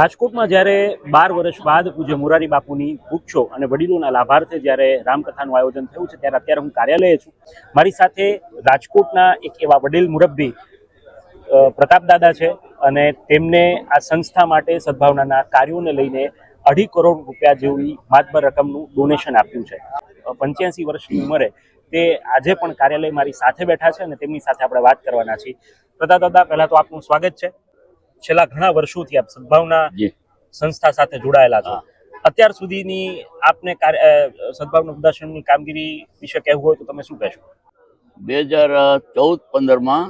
રાજકોટમાં જ્યારે બાર વર્ષ બાદ પૂજ્ય મોરારી બાપુની વૃક્ષો અને વડીલોના લાભાર્થે જ્યારે રામકથાનું આયોજન થયું છે, ત્યારે અત્યારે હું કાર્યાલયે છું. મારી સાથે રાજકોટના એક એવા વડીલ મુરબ્બી પ્રતાપદાદા છે અને તેમને આ સંસ્થા માટે સદભાવનાના કાર્યોને લઈને અઢી કરોડ રૂપિયા જેવી માતબર રકમનું ડોનેશન આપ્યું છે. પંચ્યાસી વર્ષની ઉંમરે તે આજે પણ કાર્યાલય મારી સાથે બેઠા છે અને તેમની સાથે આપણે વાત કરવાના છીએ. પ્રતાપદાદા પહેલાં તો આપનું સ્વાગત છે. છેલ્લા ઘણા વર્ષોથી આપ સદભાવના. સંસ્થા સાથે જોડાયેલા છો અત્યાર સુધીની આપને કાર્ય- સદભાવના વૃદ્ધાશ્રમની કામગીરી વિશે કહેવું હોય તો તમે શું કહેશો બે હજાર ચૌદ પંદરમાં.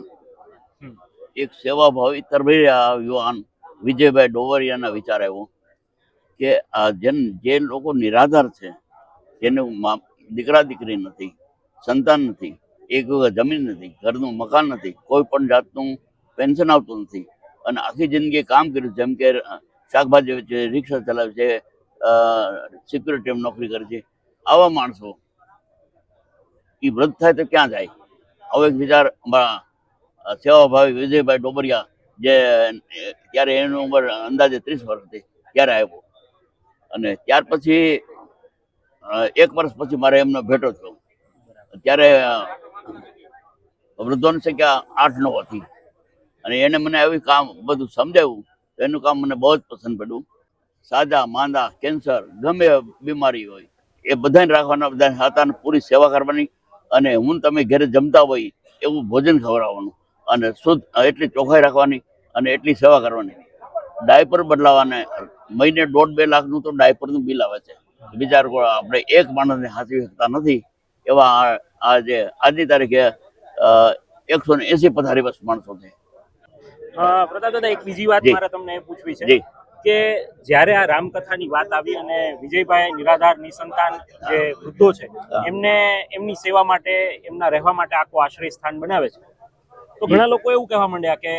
એક સેવાભાવી તરભેયા યુવાન વિજયભાઈ ડોવરિયાના વિચાર આવ્યો કે આ જેન જે લોકો નિરાધાર છે જેને દીકરા દીકરી નથી સંતાન નથી એક જમીન નથી ઘરનું મકાન નથી કોઈ પણ જાતનું પેન્શન આવતું નથી અને આખી જિંદગી કામ કર્યું, જેમ કે શાકભાજી રિક્ષા ચલાવે છે સિક્યુરિટી નોકરી કરે છે. આવા માણસો એ વૃદ્ધ થાય તો ક્યાં જાય? આવો એક વિચાર સેવાભાવી વિજયભાઈ ડોબરિયા, જે ત્યારે એની ઉંમર અંદાજે ત્રીસ વર્ષ હતી, ત્યારે આવ્યો. અને ત્યાર પછી એક વર્ષ પછી મારે એમનો ભેટો થયો. ત્યારે વૃદ્ધોની સંખ્યા આઠ નવ હતી. અને એને મને આવી કામ બધું સમજાવ્યું. એનું કામ મને બહુ જ પસંદ પડ્યું. સાદા, માંદા, કેન્સર, ગમે બીમારી હોય, એ બધાને રાખવાના બધા હાથાને પૂરી સેવા કરવાની. અને હું તમે ઘરે જમતા હોય, એવું ભોજન ખવડાવવાનું. અને શુદ્ધ, એટલી ચોખ્ખાઈ રાખવાની અને એટલી સેવા કરવાની. ડાયપર બદલાવાને મહિને દોઢ બે લાખનું તો ડાયપરનું બિલ આવે છે. બીજા આપણે એક માણસને હાંચવી શકતા નથી. એવા આ- આ આજની તારીખે એકસો ને એસી પથારી બસ માણસો છે. અ, પ્રતાપદાદા એક બીજી વાત મારે તમને પૂછવી છે કે જ્યારે આ રામકથાની વાત આવી અને વિજયભાઈ નિરાધાર નિસંતાન જે વૃદ્ધો છે એમને એમની સેવા માટે એમના રહેવા માટે આખું આશ્રય સ્થાન બનાવે છે. તો ઘણા લોકો એવું કહેવા માંડ્યા કે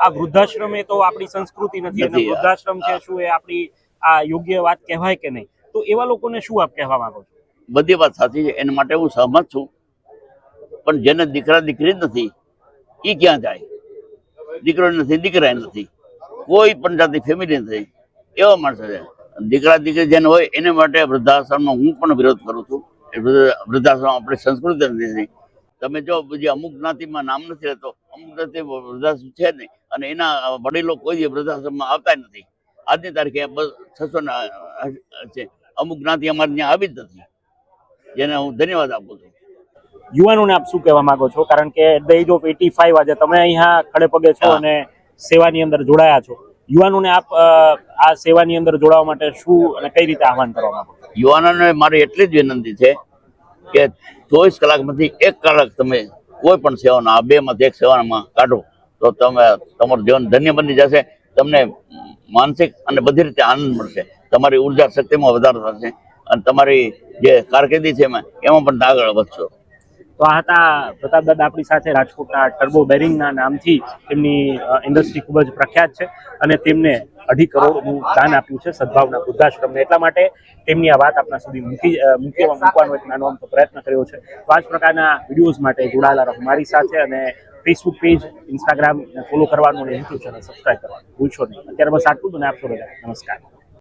આ વૃદ્ધાશ્રમ એ તો આપણી સંસ્કૃતિ નથી અને વૃદ્ધાશ્રમ છે શું એ આપણી આ યોગ્ય વાત કહેવાય કે નહીં? તો એવા લોકોને શું આપ કહેવા માંગો છો? બધી વાત સાચી છે. એના માટે હું સહમત છું. પણ જેને દીકરા દીકરી નથી એ ક્યાં જાય? દીકરો નથી દીકરા નથી. કોઈ પણ જાતિ ફેમિલી નથી. એવા માણસો છે. દીકરા, દીકરી જેને હોય, એને માટે વૃદ્ધાશ્રમનો હું પણ વિરોધ કરું છું. વૃદ્ધાશ્રમ આપણી સંસ્કૃતિ નથી તમે જો બીજી અમુક જ્ઞાતિમાં નામ નથી રહેતો અમુક જ્ઞાતિ વૃદ્ધાશ્રમ છે નહીં. અને એના વડીલો કોઈ વૃદ્ધાશ્રમમાં આવતા નથી. આજની તારીખે બસ છસો છે. અમુક જ્ઞાતિ અમારે ત્યાં આવી જ નથી. જેને હું ધન્યવાદ આપું છું. યુવાનોને આપ શું કહેવા માંગો છો? કારણ કે at the age of eighty five આજે તમે અહીંયા ખડે પગે છો અને સેવાની અંદર જોડાયા છો. યુવાનોને આપ આ સેવાની અંદર જોડાવા માટે શું અને કઈ રીતે આહવાન કરવા માંગો યુવાનોને મારી એટલી જ વિનંતી છે કે ચોવીસ કલાકમાંથી એક કલાક તમે કોઈ પણ સેવાના આ બે માંથી એક સેવામાં કાઢો તો તમે તમારું જીવન ધન્ય બની જશે તમને માનસિક અને બધી રીતે આનંદ મળશે. તમારી ઊર્જા શક્તિમાં વધારો થશે અને તમારી જે કારકિર્દી છે એમાં એમાં પણ આગળ વધશો. તો આ હતા પ્રતાપદાદા આપણી સાથે રાજકોટના ટર્બો બેરિંગના નામથી તેમની ઇન્ડસ્ટ્રી ખૂબ જ પ્રખ્યાત છે અને તેમને અઢી કરોડનું દાન આપ્યું છે સદભાવના વૃદ્ધાશ્રમને. એટલા માટે તેમની આ વાત આપણા સુધી મૂકી મૂકી મૂકવાનો એક નાનો અમથો પ્રયત્ન કર્યો છે. તો આ જ પ્રકારના વિડીયોઝ માટે જોડાયેલા રહો મારી સાથે અને ફેસબુક પેજ ઇન્સ્ટાગ્રામ ફોલો કરવાનું અને યુટ્યુબ ચેનલ સબસ્ક્રાઈબ કરવાનું ભૂલશો નહીં. અત્યારે બસ આટલું જ અને આપશો રજા નમસ્કાર.